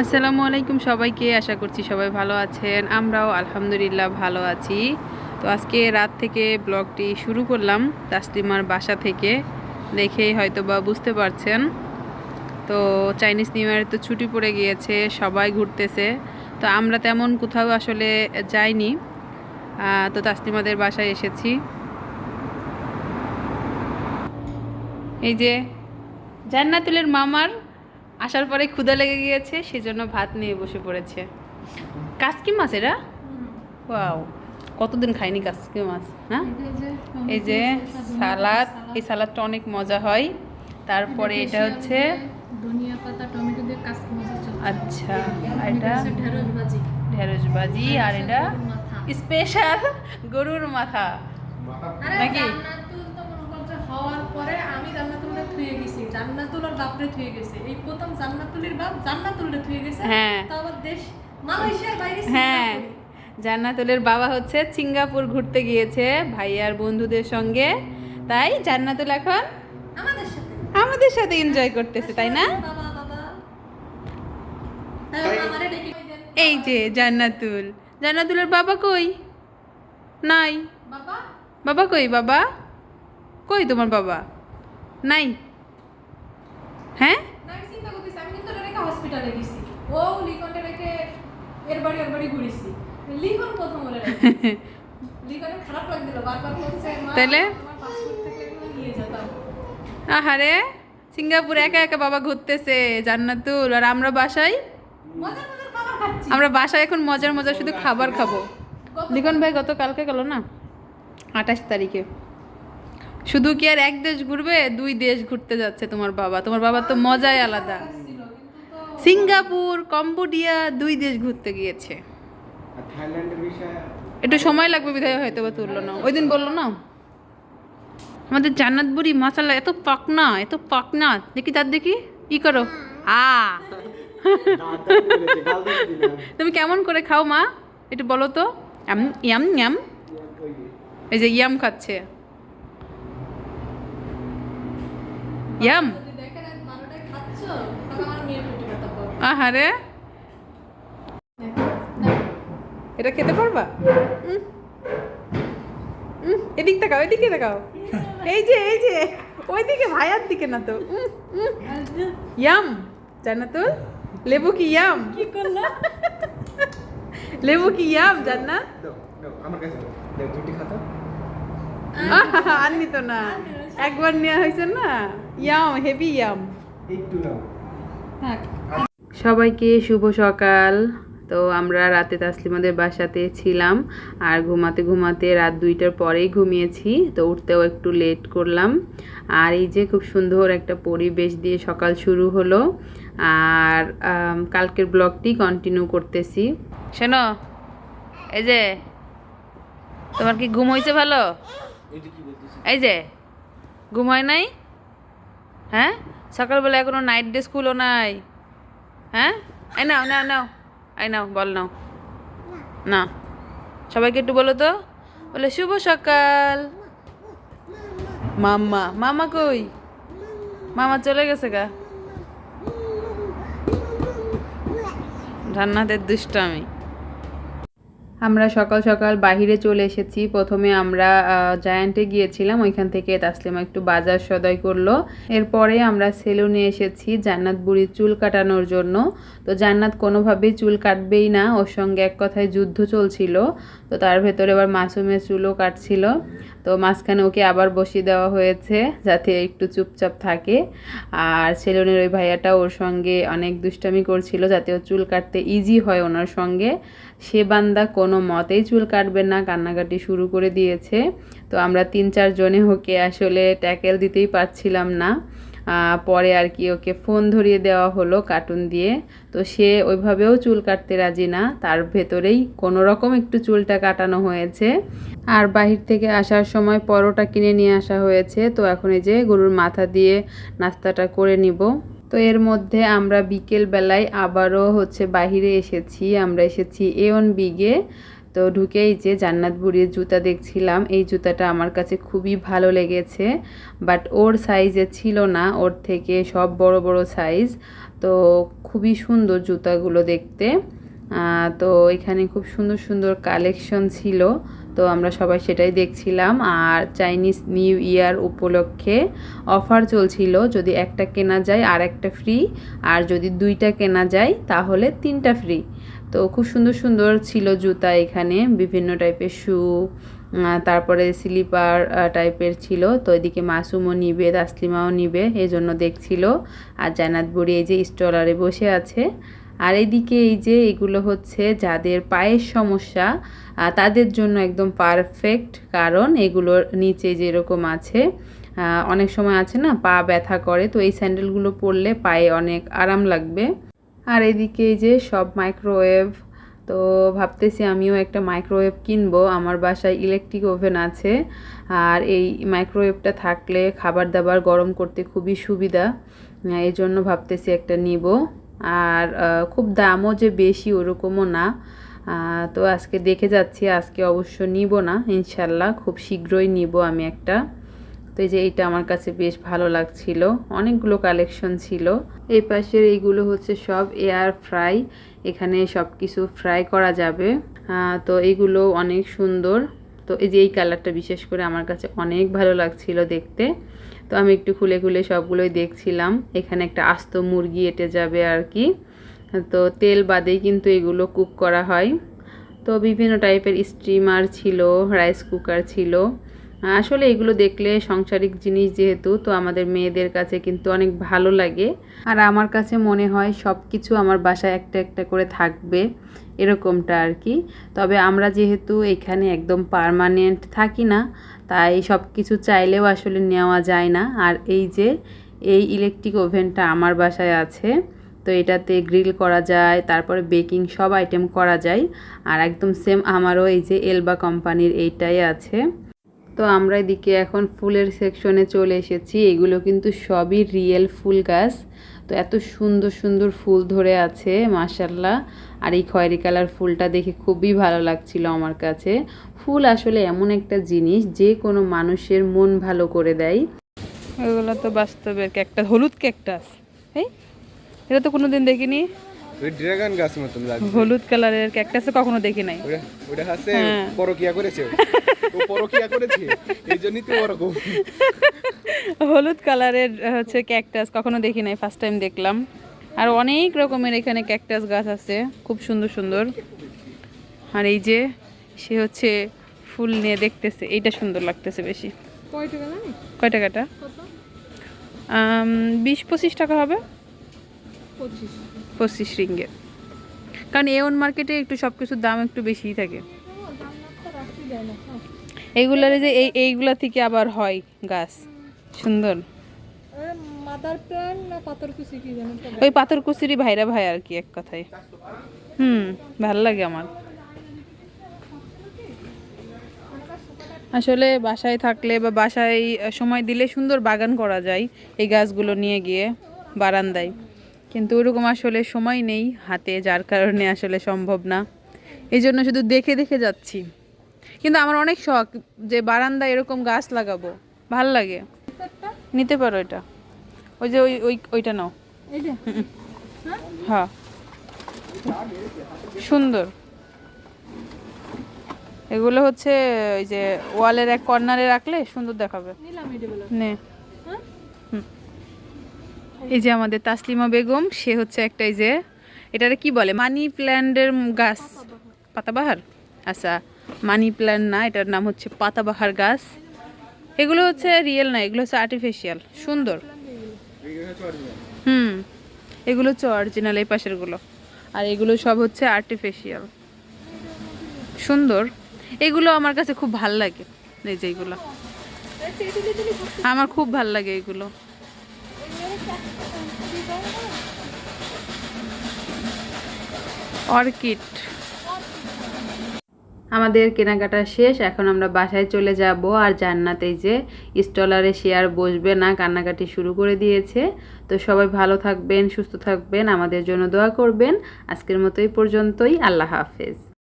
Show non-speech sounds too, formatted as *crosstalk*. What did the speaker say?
আসসালামু আলাইকুম সবাইকে, আশা করছি সবাই ভালো আছেন। আমরাও আলহামদুলিল্লাহ ভালো আছি। তো আজকে রাত থেকে ব্লগটি শুরু করলাম তাসলিমার বাসা থেকে। দেখেই হয়তো বা বুঝতে পারছেন। তো চাইনিজ নিউ ইয়ার তো ছুটি পড়ে গিয়েছে, সবাই ঘুরতেছে। তো আমরা তেমন কোথাও আসলে যাইনি। তো তাসলিমাদের বাসায় এসেছি। এই যে জান্নাতুলের মামার আসার পরে ক্ষুধা লেগে গিয়েছে সেজন্য ভাত নিয়ে বসে পড়েছে। কাসকি মাছ এরা? ওয়াও কতদিন খাইনি কাসকি মাছ না এই যে সালাদ এই সালাদটা অনেক মজা হয়। তারপরে এটা হচ্ছে ধনিয়া পাতা টমেটো দিয়ে চচ্চড়ি। আচ্ছা আর এটা? ঢেঁড়স ভাজি। ঢেঁড়স ভাজি আর এটা স্পেশাল গরুর মাথা। নাকি? জান্নাতুল তো মনে করছে হওয়ার পরে আমি জান্নাতুলরে থুয়ে গেছি জান্নাতুল আর বাপরে থুয়ে গেছে। এই প্রথম জান্নাতুলের বাপ জান্নাতুলরে থুয়ে গেছে হ্যাঁ। তা আবার দেশ মালয়েশিয়ার বাইরে হ্যাঁ জান্নাতুলের বাবা হচ্ছে সিঙ্গাপুর ঘুরতে গিয়েছে ভাইয়ার বন্ধুদের সঙ্গে। তাই জান্নাতুল এখন আমাদের সাথে। আমাদের সাথে এনজয় করতেছে তাই না। এই যে জান্নাতুল জান্নাতুলের বাবা কই? নাই। বাবা? বাবা কই বাবা? কই তোমার বাবা? নাই। হ্যাঁ? *laughs* যেতাম আহারে সিঙ্গাপুর একা একা বাবা ঘুরতেছে জান্নাতুল। আর আমরা বাসায়? আমরা বাসায় এখন মজার মজার শুধু খাবার খাব। লিখন ভাই গত কালকে গেল না? আঠাশ তারিখে। শুধু কি আর এক দেশ ঘুরবে? দুই দেশ ঘুরতে যাচ্ছে তোমার বাবা। তোমার বাবার তো মজাই আলাদা। সিঙ্গাপুর কম্বোডিয়া দুই দেশ ঘুরতে গিয়েছে। একটু সময় লাগবে বিধায় হয়তো বা তুললো না। ওই দিন বলল না? আমাদের জান্নাত বুড়ি মাসাল্লাহ এত পাকনা এত পাকনা। দেখি তার দেখি ই করো? আ। তুমি কেমন করে খাও মা? একটু বলো তো। ইয়াম ইয়াম এই যে ইয়াম খাচ্ছে ইয়াম যদি দেখেন আজ বারোটায় খাচ্ছ তখন আমার মেয়ে পেটে ব্যথা পাবে আহারে। এটা খেতে পারবা? উম। উম, এদিক তাকাও এদিকে তাকাও। এই যে এই যে ওইদিকে ভাইয়ার দিকে না তো। ইয়াম জান্নাতুল। লেবু কি ইয়াম কি করল? লেবু কি ইয়াম জান্নাত? আমার কাছে দুটি খাতা। আহা, আর নিত না। একবার নেওয়া হয়েছে না? ইয়াম হেভি ইয়াম একটু নাও। থাক। সবাইকে শুভ সকাল। তো আমরা রাতে তাসলিমাদের বাসাতে ছিলাম আর ঘুমাতে ঘুমাতে রাত দুইটার পরেই ঘুমিয়েছি তো উঠতেও একটু লেট করলাম। আর এই যে খুব সুন্দর একটা পরিবেশ দিয়ে সকাল শুরু হলো। আর কালকের ব্লগটি কন্টিনিউ করতেছি। শোনো এই যে তোমার কি ঘুম হয়েছে ভালো? এই যে ঘুম হয় নাই? হ্যাঁ? সকালবেলা এখনও নাইট ড্রেস খুলো নাই। হ্যাঁ? এই নাও নাও নাও। এই নাও, বল নাও। না। সবাইকে একটু বলো তো। বলে, শুভ সকাল। মাম্মা। মামা কই? মামা চলে গেছে গা। রান্নাদের দুষ্টামি আমরা সকাল সকাল বাহিরে চলে এসেছি। প্রথমে আমরা জায়ান্টে গিয়েছিলাম। ওইখান থেকে তাসলিমা একটু বাজার সদয় করল। এরপরে আমরা সেলুনে এসেছি জান্নাত বুড়ির চুল কাটানোর জন্য। তো জান্নাত কোনোভাবেই চুল কাটবেই না, ওর সঙ্গে এক কথায় যুদ্ধ চলছিল। তো তার ভেতরে এবার মাসুমের চুলও কাটছিল। তো মাঝখানে ওকে আবার বসিয়ে দেওয়া হয়েছে যাতে একটু চুপচাপ থাকে। আর সেলুনের ওই ভাইয়াটা ওর সঙ্গে অনেক দুষ্টামি করছিল যাতে ও চুল কাটতে ইজি হয় ওনার সঙ্গে। সে বান্দা কোনো মতেই চুল কাটবে না, কান্নাকাটি শুরু করে দিয়েছে। তো আমরা তিন চারজনে ওকে আসলে ট্যাকেল দিতেই পারছিলাম না। পরে আর কি ওকে ফোন ধরিয়ে দেওয়া হলো কার্টুন দিয়ে। তো সে ওইভাবেও চুল কাটতে রাজি না। তার ভেতরেই কোনো রকম একটু চুলটা কাটানো হয়েছে। আর বাহির থেকে আসার সময় পরোটা কিনে নিয়ে আসা হয়েছে। তো এখন এই যে গরুর মাথা দিয়ে নাস্তাটা করে নিব। তো এর মধ্যে আমরা বিকেল বেলায় আবারও হচ্ছে বাহিরে এসেছি। আমরা এসেছি এ এওন বিগে তো ঢুকেই যে জান্নাত বুড়ির জুতা দেখছিলাম, এই জুতাটা আমার কাছে খুবই ভালো লেগেছে, বাট ওর সাইজে ছিল না, ওর থেকে সব বড় বড় সাইজ তো খুবই সুন্দর জুতাগুলো দেখতে। তো এখানে খুব সুন্দর সুন্দর কালেকশন ছিল, তো আমরা সবাই সেটাই দেখছিলাম। আর চাইনিজ নিউ ইয়ার উপলক্ষে অফার চলছিল, যদি একটা কেনা যায় আর একটা ফ্রি আর যদি দুইটা কেনা যায় তাহলে তিনটা ফ্রি তো খুব সুন্দর সুন্দর ছিল জুতা এখানে, বিভিন্ন টাইপের শু তারপরে স্লিপার টাইপের ছিল। তো এদিকে মাসুমও নিবে, তাসলিমাও নিবে এই জন্য দেখছিল। আর জানাত বুড়ি এই যে স্টলারে বসে আছে। আর এইদিকে এই যে এগুলো হচ্ছে যাদের পায়ের সমস্যা তাদের জন্য একদম পারফেক্ট কারণ এগুলোর নিচে যেরকম আছে অনেক সময় আছে না, পা ব্যথা করে। তো এই স্যান্ডেলগুলো পরলে পায়ে অনেক আরাম লাগবে। আর এদিকে এই যে সব মাইক্রোওয়েভ তো ভাবতেছি আমিও একটা মাইক্রোওয়েভ কিনবো। আমার বাসায় ইলেকট্রিক ওভেন আছে। আর এই মাইক্রোওয়েভটা থাকলে খাবার দাবার গরম করতে খুবই সুবিধা। এই জন্য ভাবতেছি একটা নিব। আর খুব দামও যে বেশি ওরকমও না। তো আজকে দেখে যাচ্ছি, আজকে অবশ্য নিব না। ইনশাল্লাহ খুব শীঘ্রই নিব আমি একটা। তো এই যে এইটা আমার কাছে বেশ ভালো লাগছিল। অনেকগুলো কালেকশন ছিল। এই পাশের এইগুলো হচ্ছে সব এয়ার ফ্রাই এখানে সব কিছু ফ্রাই করা যাবে। তো এইগুলো অনেক সুন্দর। তো এই যে এই কালারটা বিশেষ করে আমার কাছে অনেক ভালো লাগছিল দেখতে। তো আমি একটু খুলে খুলে সবগুলোই দেখছিলাম। এখানে একটা আস্ত মুরগি এটে যাবে আর কি। তো তেল বাদেই কিন্তু এগুলো কুক করা হয়। তো বিভিন্ন টাইপের স্টিমার ছিল রাইস কুকার ছিল। আসলে এগুলো দেখলে সাংসারিক জিনিস যেহেতু, তো আমাদের মেয়েদের কাছে কিন্তু অনেক ভালো লাগে। আর আমার কাছে মনে হয় সব কিছু আমার বাসায় একটা একটা করে থাকবে, এরকমটা আর কি। তবে আমরা যেহেতু এখানে একদম পারমানেন্ট থাকি না, তাই সব কিছু চাইলেও আসলে নেওয়া যায় না। আর এই যে, এই ইলেকট্রিক ওভেনটা আমার বাসায় আছে, তো এটাতে গ্রিল করা যায়, তারপরে বেকিং সব আইটেম করা যায়। আর একদম সেম আমারও এই যে এলবা কোম্পানির এইটাই আছে। তো আমরা এদিকে এখন ফুলের সেকশনে চলে এসেছি। এগুলো কিন্তু সবই রিয়েল ফুল গাছ। তো এত সুন্দর সুন্দর ফুল ধরে আছে মাশাল্লাহ আর এই খয়েরি কালার ফুলটা দেখে খুবই ভালো লাগছিল আমার কাছে। ফুল আসলে এমন একটা জিনিস, যে কোনো মানুষের মন ভালো করে দেয়। এগুলো তো বাস্তবের ক্যাকটাস হলুদ ক্যাকটাস এই, এটা তো কোনো দিন দেখিনি। ওই ড্রাগন গাছ মতন লাগছে। হলুদ কালারের ক্যাকটাসে কখনো দেখি নাই। ওটা ওটা হাসে হ্যাঁ। পরকিয়া করেছে ও। ও পরকিয়া করেছে এই জন্যই তো ওরকম। হলুদ কালারের হচ্ছে ক্যাকটাস কখনো দেখি নাই ফার্স্ট টাইম দেখলাম। আর অনেক রকমের এখানে ক্যাকটাস গাছ আছে খুব সুন্দর সুন্দর। আর এই যে সে হচ্ছে ফুল নিয়ে দেখতেছে এইটা সুন্দর লাগতেছে বেশি। কয় টাকা কয় টাকাটা? বিশ পঁচিশ টাকা হবে। পঁচিশ। রিঙ্গের। কারণ এওন মার্কেটে একটু সব কিছুর দাম একটু বেশিই থাকে। না হ্যাঁ। এইগুলার যে এই এইগুলা থেকে আবার হয় গাছ। সুন্দর। ওই পাথরকুচিরই ভাইরা ভাই আর কি এক কথায়। হুম ভালো লাগে আমার। আসলে বাসায় থাকলে বা বাসায় সময় দিলে সুন্দর বাগান করা যায় এই গাছগুলো নিয়ে গিয়ে বারান্দায়। কিন্তু ওরকম আসলে সময় নেই হাতে যার কারণে আসলে সম্ভব না। এই জন্য শুধু দেখে দেখে যাচ্ছি। কিন্তু আমার অনেক শখ যে বারান্দায় এরকম গাছ লাগাবো। ভালো লাগে। নিতে পারো এটা। ওই যে ওই ওই ওইটা নাও। হ্যাঁ। সুন্দর। এগুলো হচ্ছে ওই যে ওয়ালের এক কর্নারে রাখলে সুন্দর দেখাবে। নে। হ্যাঁ? হুম। এই যে আমাদের তাসলিমা বেগম, সে হচ্ছে একটা এই যে, এটারে কি বলে? মানি প্ল্যান্টের গাছ। পাতাবাহার? আচ্ছা মানি প্ল্যান্ট না, এটার নাম হচ্ছে পাতাবাহার গাছ। এগুলো হচ্ছে রিয়েল না, এগুলো হচ্ছে আর্টিফিশিয়াল সুন্দর। হুম, এগুলো হচ্ছে অরিজিনাল এই পাশেরগুলো। আর এগুলো সব হচ্ছে আর্টিফিশিয়াল সুন্দর। এগুলো আমার কাছে খুব ভালো লাগে, এই যে এইগুলো আমার খুব ভালো লাগে এগুলো। অর্কিড। আমাদের কেনাকাটা শেষ, এখন আমরা বাসায় চলে যাব। আর জান্নাতেই যে স্টলারে সে আর বসবে না, কান্নাকাটি শুরু করে দিয়েছে। তো সবাই ভালো থাকবেন, সুস্থ থাকবেন, আমাদের জন্য দোয়া করবেন। আজকের মতোই পর্যন্তই, আল্লাহ হাফেজ।